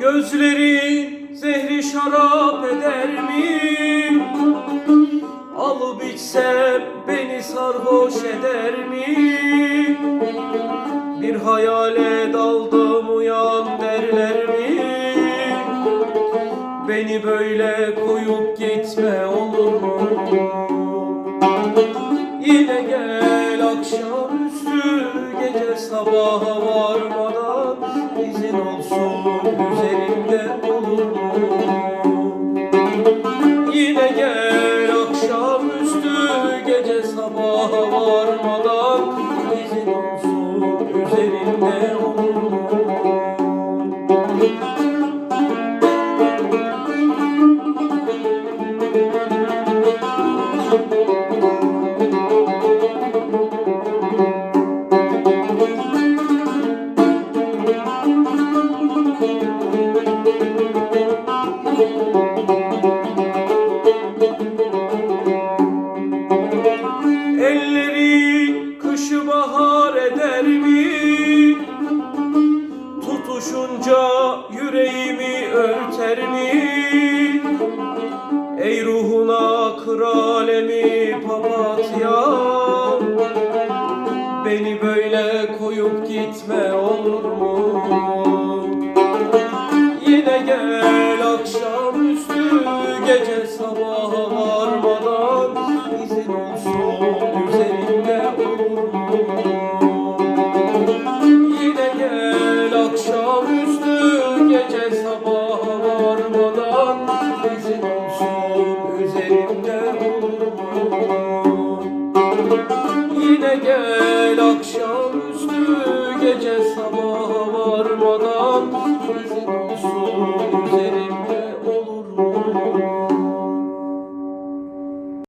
Gözlerin zehri şarap eder mi? İçsem beni sarhoş eder mi? Bir hayale daldım uyan derler mi? Beni böyle koyup gitme olur mu? Yine gel akşamüstü gece sabaha varmadan izin olsun üzerimde sabaha varmadan izin olsun üzerimde olur örter mi? Ey ruhuna kır alemi papatya Beni böyle koyup gitme olur mu? Yine gel akşamüstü gece sabaha varmadan izin olsun üzerinde olur mu? Yine gel akşamüstü gel akşamüstü gece olsun